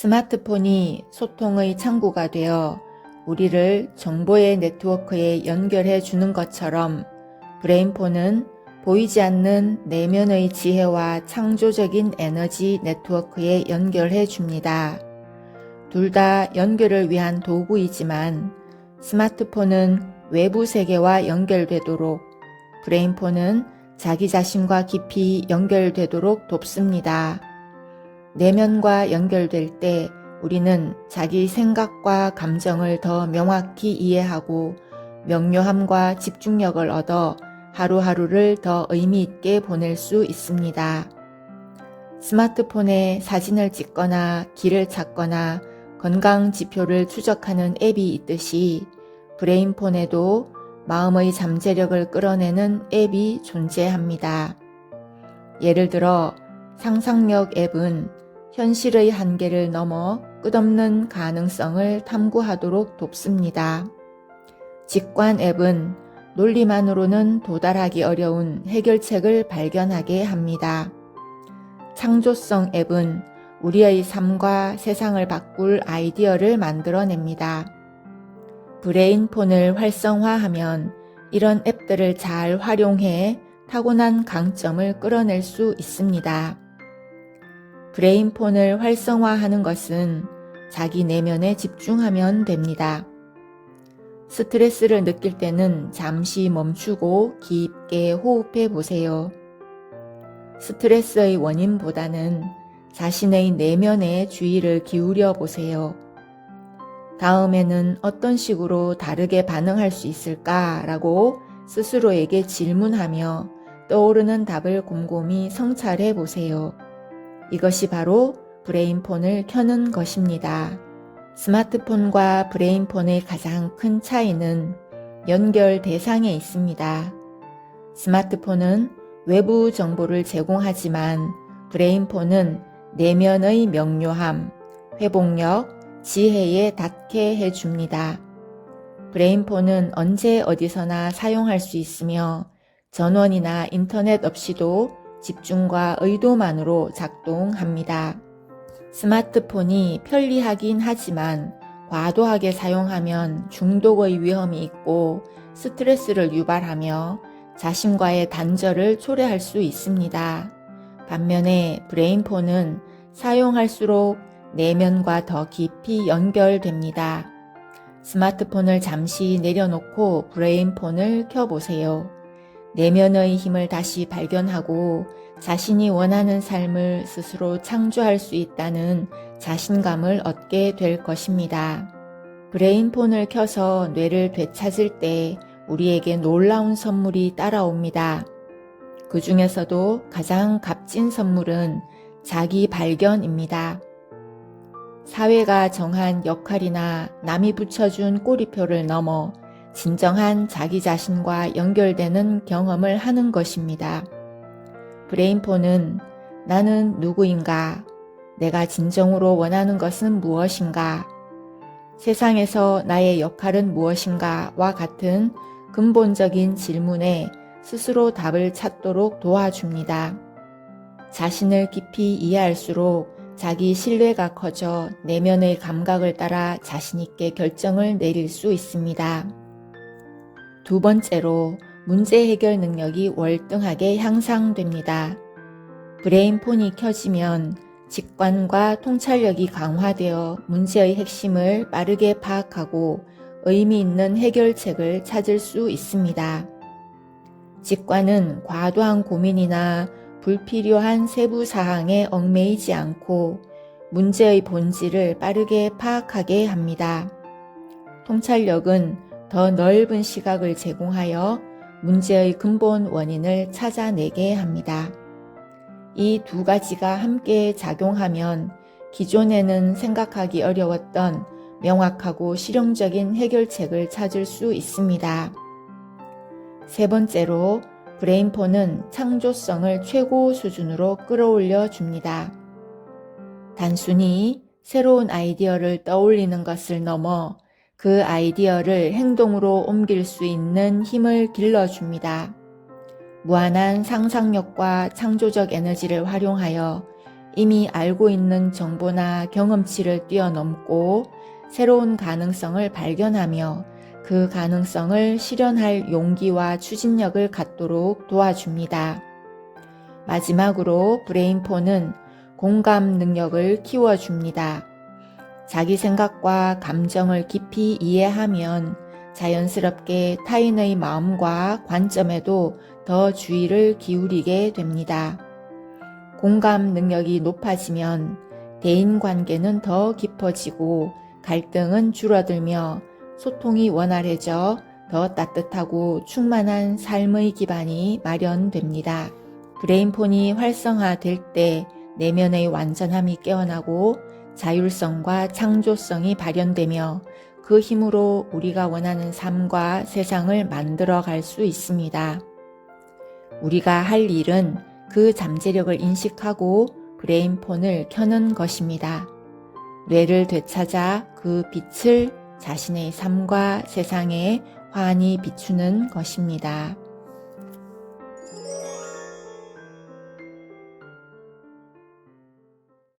스마트폰이 소통의 창구가 되어 우리를 정보의 네트워크에 연결해 주는 것처럼 브레인폰은 보이지 않는 내면의 지혜와 창조적인 에너지 네트워크에 연결해 줍니다. 둘 다 연결을 위한 도구이지만 스마트폰은 외부 세계와 연결되도록 브레인폰은 자기 자신과 깊이 연결되도록 돕습니다. 내면과 연결될 때 우리는 자기 생각과 감정을 더 명확히 이해하고 명료함과 집중력을 얻어 하루하루를 더 의미 있게 보낼 수 있습니다. 스마트폰에 사진을 찍거나 길을 찾거나 건강 지표를 추적하는 앱이 있듯이 브레인폰에도 마음의 잠재력을 끌어내는 앱이 존재합니다. 예를 들어 상상력 앱은 현실의 한계를 넘어 끝없는 가능성을 탐구하도록 돕습니다. 직관 앱은 논리만으로는 도달하기 어려운 해결책을 발견하게 합니다. 창조성 앱은 우리의 삶과 세상을 바꿀 아이디어를 만들어냅니다. 브레인폰을 활성화하면 이런 앱들을 잘 활용해 타고난 강점을 끌어낼 수 있습니다. 브레인폰을 활성화하는 것은 자기 내면에 집중하면 됩니다. 스트레스를 느낄 때는 잠시 멈추고 깊게 호흡해 보세요. 스트레스의 원인보다는 자신의 내면에 주의를 기울여 보세요. 다음에는 어떤 식으로 다르게 반응할 수 있을까라고 스스로에게 질문하며 떠오르는 답을 곰곰이 성찰해 보세요. 이것이 바로 브레인폰을 켜는 것입니다. 스마트폰과 브레인폰의 가장 큰 차이는 연결 대상에 있습니다. 스마트폰은 외부 정보를 제공하지만 브레인폰은 내면의 명료함, 회복력, 지혜에 닿게 해줍니다. 브레인폰은 언제 어디서나 사용할 수 있으며 전원이나 인터넷 없이도 집중과 의도만으로 작동합니다. 스마트폰이 편리하긴 하지만 과도하게 사용하면 중독의 위험이 있고 스트레스를 유발하며 자신과의 단절을 초래할 수 있습니다. 반면에 브레인폰은 사용할수록 내면과 더 깊이 연결됩니다. 스마트폰을 잠시 내려놓고 브레인폰을 켜보세요. 내면의 힘을 다시 발견하고 자신이 원하는 삶을 스스로 창조할 수 있다는 자신감을 얻게 될 것입니다. 브레인폰을 켜서 뇌를 되찾을 때 우리에게 놀라운 선물이 따라옵니다. 그 중에서도 가장 값진 선물은 자기 발견입니다. 사회가 정한 역할이나 남이 붙여준 꼬리표를 넘어 진정한 자기 자신과 연결되는 경험을 하는 것입니다. 브레인폰은 나는 누구인가? 내가 진정으로 원하는 것은 무엇인가? 세상에서 나의 역할은 무엇인가? 와 같은 근본적인 질문에 스스로 답을 찾도록 도와줍니다. 자신을 깊이 이해할수록 자기 신뢰가 커져 내면의 감각을 따라 자신있게 결정을 내릴 수 있습니다. 두 번째로 문제 해결 능력이 월등하게 향상됩니다. 브레인폰이 켜지면 직관과 통찰력이 강화되어 문제의 핵심을 빠르게 파악하고 의미 있는 해결책을 찾을 수 있습니다. 직관은 과도한 고민이나 불필요한 세부 사항에 얽매이지 않고 문제의 본질을 빠르게 파악하게 합니다. 통찰력은 더 넓은 시각을 제공하여 문제의 근본 원인을 찾아내게 합니다. 이 두 가지가 함께 작용하면 기존에는 생각하기 어려웠던 명확하고 실용적인 해결책을 찾을 수 있습니다. 세 번째로 브레인폰은 창조성을 최고 수준으로 끌어올려 줍니다. 단순히 새로운 아이디어를 떠올리는 것을 넘어 그 아이디어를 행동으로 옮길 수 있는 힘을 길러줍니다. 무한한 상상력과 창조적 에너지를 활용하여 이미 알고 있는 정보나 경험치를 뛰어넘고 새로운 가능성을 발견하며 그 가능성을 실현할 용기와 추진력을 갖도록 도와줍니다. 마지막으로 브레인포는 공감 능력을 키워줍니다. 자기 생각과 감정을 깊이 이해하면 자연스럽게 타인의 마음과 관점에도 더 주의를 기울이게 됩니다. 공감 능력이 높아지면 대인 관계는 더 깊어지고 갈등은 줄어들며 소통이 원활해져 더 따뜻하고 충만한 삶의 기반이 마련됩니다. 브레인폰이 활성화될 때 내면의 완전함이 깨어나고 자율성과 창조성이 발현되며 그 힘으로 우리가 원하는 삶과 세상을 만들어 갈 수 있습니다. 우리가 할 일은 그 잠재력을 인식하고 브레인폰을 켜는 것입니다. 뇌를 되찾아 그 빛을 자신의 삶과 세상에 환히 비추는 것입니다.